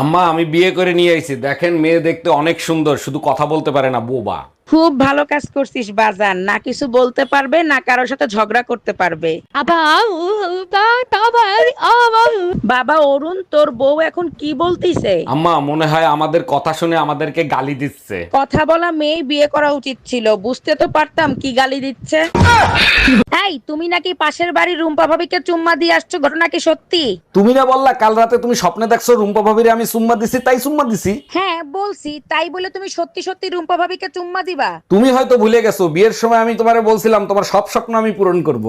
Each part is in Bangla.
আম্মা আমি বিয়ে করে নিয়ে আইছি। দেখেন মেয়ে দেখতে অনেক সুন্দর শুধু কথা বলতে পারে না বোবা। খুব ভালো কাজ করছিস বাজার না কিছু বলতে পারবে না কারোর সাথে ঝগড়া করতে পারবে। বাবা অরুণ তোর বউ এখন কি বলতিছে? আম্মা মনে হয় আমাদের কথা শুনে আমাদেরকে গালি দিচ্ছে। কথা বলা মেয়ে বিয়ে করা উচিত ছিল বুঝতে তো পারতাম কি গালি দিচ্ছে। তুমি নাকি পাশের বাড়ির রুম্পা ভাবিকে চুম্মা দিয়ে আসছো? ঘটনা কি সত্যি? তুমি না বললা কাল রাতে তুমি স্বপ্নে দেখছ রুম্পা ভাবিরে আমি চুম্মা দিছি তাই চুম্মা দিছি? হ্যাঁ বলছি তাই বলে তুমি সত্যি সত্যি রুম্পা ভাবিকে চুম্মা দিবা? তুমি হয়তো ভুলে গেছো বিয়ের সময় আমি তোমারে বলছিলাম তোমার সব স্বপ্ন আমি পূরণ করব।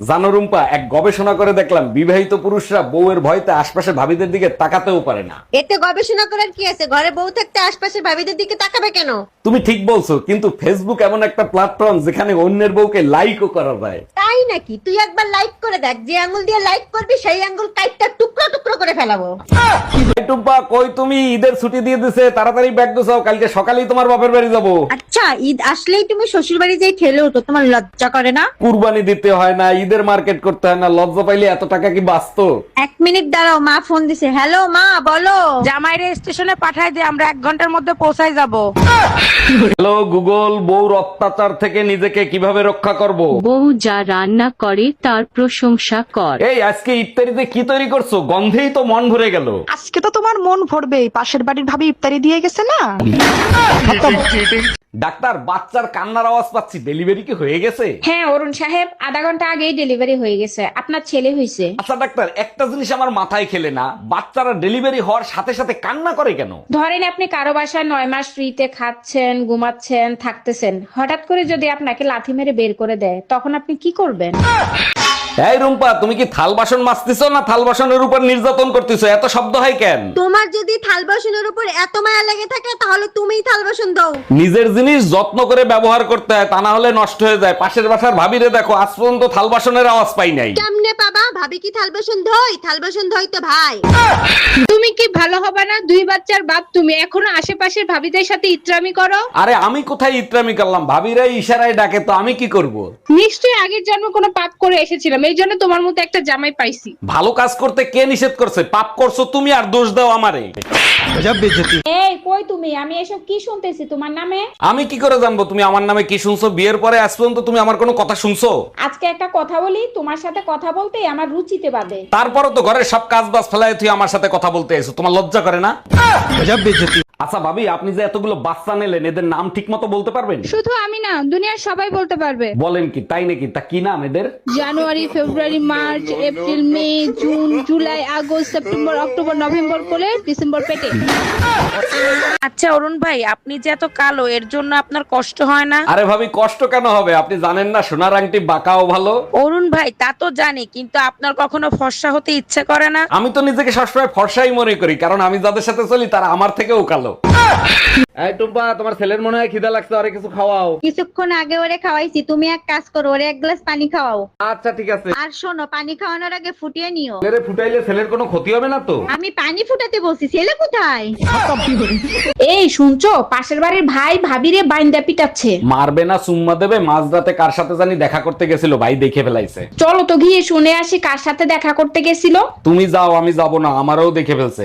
জানো রুম্পা এক গবেষণা করে দেখলাম বিবাহিত পুরুষরা বউয়ের ভয়তে আশপাশে ভাবিদের দিকে তাকাতেও পারে না। এতে গবেষণা করার কি আছে? ঘরে বউ থাকতে আশপাশে ভাবিদের দিকে তাকাবে কেন? তুমি ঠিক বলছো কিন্তু ফেসবুক এমন একটা প্ল্যাটফর্ম যেখানে অন্যের বউকে লাইকও করা যায়। তাই নাকি? তুই একবার লাইক করে দেখ যে আঙ্গুল দিয়ে লাইক করবি সেই আঙ্গুল কাইটটা টুকরো টুকরো করে ফেলাবো। টুম্পা কই তুমি? ঈদের ছুটি দিয়ে দিছে তাড়াতাড়ি ব্যাগ গোছাও কালকে সকালেই তোমার বাপের বাড়ি যাব। আচ্ছা ঈদ আসলেই তুমি শ্বশুর বাড়ি যাই ঠেলে তো তোমার লজ্জা করে না? কুরবানি দিতে হয় না ঈদের মার্কেট করতে হয় না লজ্জা পাইলে এত টাকা কি বাঁচতো? এক মিনিট দাঁড়াও মা ফোন দিছে। হ্যালো মা বলো। জামাইরে স্টেশনে পাঠাই দে আমরা এক ঘণ্টার মধ্যে পৌঁছাই যাব। হ্যালো গুগল বউর অত্যাচার থেকে নিজেকে কীভাবে রক্ষা করব? বউ যা রান্না করে তার প্রশংসা কর। এই আজকে ইফতারিতে কি তৈরি করছ? গন্ধেই তো মন ভরে গেল। আজকে তো তোমার মন ভরবে পাশের বাড়ির ভাবি ইফতারি দিয়ে গেছে না? ডাক্তার বাচ্চার কান্নার আওয়াজ পাচ্ছি ডেলিভারি কি হয়ে গেছে? হ্যাঁ অরুণ সাহেব আধা ঘণ্টা আগেই ডেলিভারি হয়ে গেছে। আপনার ছেলে হয়েছে আচ্ছা ডাক্তার একটা জিনিস আমার মাথায় খেলে না বাচ্চারা ডেলিভারি হওয়ার সাথে সাথে কান্না করে কেন? ধরেন আপনি কারও বাসায় নয় মাস ফ্রিতে খাচ্ছেন ঘুমাচ্ছেন থাকতেছেন। হঠাৎ করে যদি আপনাকে লাথি মেরে বের করে দেয় তখন আপনি কি করবেন? এই রুম্পা তুমি কি থাল বাসন মাজতেছো না থাল বাসনের উপর নির্যাতন করতেছো? এত শব্দ হয় কেন? তোমার যদি থাল বাসনের উপর এত মায়া লেগে থাকে তাহলে তুমিই থাল বাসন দাও। নিজের জিনিস যত্ন করে ব্যবহার করতে হয় তা না হলে নষ্ট হয়ে যায়। পাশের বাসার ভাবিরে দেখো আজ পর্যন্ত থাল বাসনের আওয়াজ পাই নাই। কেমনে ভাবি কি থাল বাসন ধই থাল বাসন ধই তো ভাই। তুমি কি ভালো হবে না? দুই বাচ্চার বাপ তুমি এখনও আশেপাশের ভাবিদের সাথে ইত্রামি করো? আরে আমি কোথায় ইত্রামি করলাম? ভাবিরাই ইশারায় ডাকে তো আমি কি করব। নিশ্চয়ই আগের জন্মে কোনো পাপ করে এসেছিলাম এই জন্য তোমার মতো একটা জামাই পাইছি। ভালো কাজ করতে কে নিষেধ করছে? পাপ করছ তুমি আর দোষ দাও আমারে। এই কই তুমি? আমি এসব কি শুনতেছি? তোমার নামে? আমি কি করে জানব? তুমি আমার নামে কি শুনছো? বিয়ের পরে আজ পর্যন্ত তুমি আমার কোনো কথা শুনছো? আজকে একটা কথা বলি তোমার সাথে কথা বলতেই আমার রুচিতে বাদে। তারপরও তো ঘরের সব কাজ বাজ ফেলায় তুই আমার সাথে কথা বলতে এসো তোমার লজ্জা করে না? আচ্ছা ভাবি আপনি যে এতগুলো বাচ্চা নিলেন এদের নাম ঠিক মতো বলতে পারবেন? শুধু আমি না দুনিয়ার সবাই বলতে পারবে। বলেন কি তাই নাকি? তা কি নাম এদের? January February March April May June July August September October November করে ডিসেম্বর পেটে। আচ্ছা অরুণ ভাই আপনি যে এত কালো এর জন্য আপনার কষ্ট হয় না? আরে ভাবি কষ্ট কেন হবে? আপনি জানেন না সোনার আংটি বাঁকাও ভালো। অরুণ ভাই তা তো জানি কিন্তু আপনার কখনো ফর্সা হতে ইচ্ছে করে না? আমি তো নিজেকে সবসময় ফর্সাই মনে করি কারণ আমি যাদের সাথে চলি তারা আমার থেকেও কালো। এই টুম্পা তোমার ছেলের মনে হয় খিদা লাগছে আরে কিছু খাওয়াও। কিছুক্ষণ আগে ওরে খাওয়াইছি তুমি এক কাজ করো ওরে এক গ্লাস পানি খাওয়াও। আচ্ছা ঠিক আছে। আর শোনো পানি খাওয়ানোর আগে ফুটিয়ে নিও। ফুটাইলে ছেলের কোনো ক্ষতি হবে না তো? আমি পানি ফুটাতে বলছি ছেলে কোথায়? এই শুনছো? পাশের বাড়ির ভাই ভাবিরে বাইন্দা পিটাচ্ছে। মারবে না সুম্মা দেবে। মাঝরাতে কার সাথে জানি দেখা করতে গেছিল ভাই দেখে ফেলাইছে। চলো তো গিয়ে শুনে আসি কার সাথে দেখা করতে গেছিল। তুমি যাও আমি যাব না আমারও দেখে ফেলছে।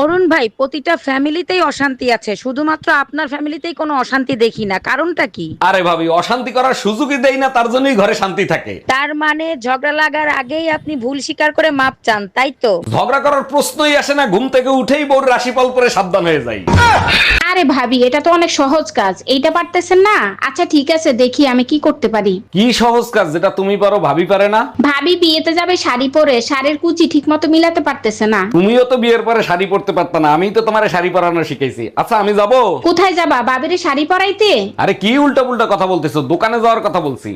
অরুণ ভাই প্রতিটা ফ্যামিলিতেই অশান্তি আছে। শুধুমাত্র আপনার ফ্যামিলিতেই কোনো অশান্তি দেখি না। কারণটা কি? আরে ভাবি অশান্তি করার সুযোগই দেই না তার জন্যই ঘরে শান্তি থাকে। তার মানে ঝগড়া লাগার আগেই আপনি ভুল স্বীকার করে মাপ চান তাই তো? ঝগড়া করার প্রশ্নই আসে না ঘুম থেকে উঠেই বউর রাশিফল পরে সাবধান হয়ে যাই। আরে ভাবি এটা তো অনেক সহজ কাজ। এইটা পারতেছেন না? আচ্ছা ঠিক আছে দেখি আমি কি করতে পারি। কি সহজ কাজ? যেটা তুমি পারো ভাবি পারে না। ভাবি বিয়েতে যাবে শাড়ি পরে। শাড়ির কুচি ঠিক মতো মিলাতে পারতেছে না। তুমিও তো বিয়ের পরে শাড়ি পরতে পারত না। আমি তো তোমার শাড়ি পরানো শিখেছি আচ্ছা আমি যাব? কোথায় যাবা? বাবিরে শাড়ি পরাইতে? আরে কি উল্টা পুল্টা কথা বলতেছো? দোকানে যাওয়ার কথা বলছি।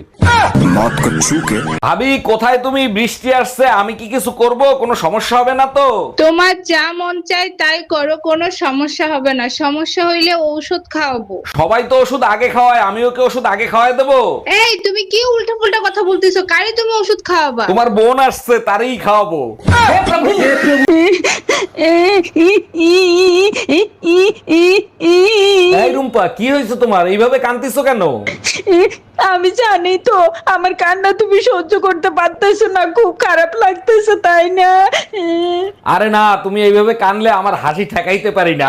ভাবি কোথায় তুমি বৃষ্টি আসছে আমি কি কিছু করব কোনো সমস্যা হবে না তো তোমার যা মন চায় তাই করো কোনো সমস্যা হবে না সমস্যা হইলে ঔষধ খাওয়াবো সবাই তো ওষুধ আগে খাওয়ায় আমিও কি ওষুধ আগে খাওয়াই দেবো এই তুমি কি উল্টা পুল্টা কথা বলতেছো কারে তুমি ওষুধ খাওয়াবা তোমার বোন আসছে তারই খাওয়াবো রুম্পা কি হয়েছে তোমার? এইভাবে কান্দিছো কেন? আমি জানি তো আমার কান্না তুমি সহ্য করতে পারতেছো না খুব খারাপ লাগতেছে তাই না? আরে না তুমি এইভাবে কানলে আমার হাসি ঠেকাইতে পারি না।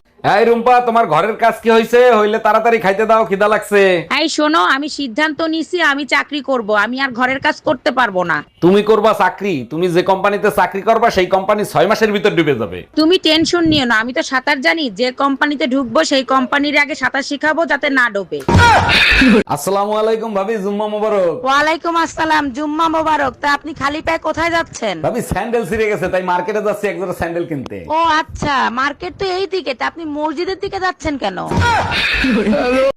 এই রুম্পা তোমার ঘরের কাজ কি হয়েছে হইলে তাড়াতাড়ি খাইতে দাও খিদা লাগছে। এই শোনো আমি সিদ্ধান্ত নিছি আমি চাকরি করব। আমি আর ঘরের কাজ করতে পারব না। তুমি করবা চাকরি তুমি যে কোম্পানিতে চাকরি করবা সেই কোম্পানি ছয় মাসের ভিতর ডুবে যাবে। তুমি টেনশন নিও না আমি তো সাঁতার জানি যে কোম্পানিতে ঢুকবো সেই কোম্পানির আগে সাঁতার শিখাবো যাতে না ডোবে। আসসালামু আলাইকুম ভাবি জুম্মা মোবারক। ওয়ালাইকুম আসসালাম জুম্মা মোবারক তা আপনি খালি পায়ে কোথায় যাচ্ছেন? ভাবি স্যান্ডেল ছিঁড়ে গেছে তাই মার্কেটে যাচ্ছি এক জোড়া স্যান্ডেল কিনতে। ও আচ্ছা মার্কেট তো এই দিকে তা আপনি মসজিদের দিকে যাচ্ছেন কেন?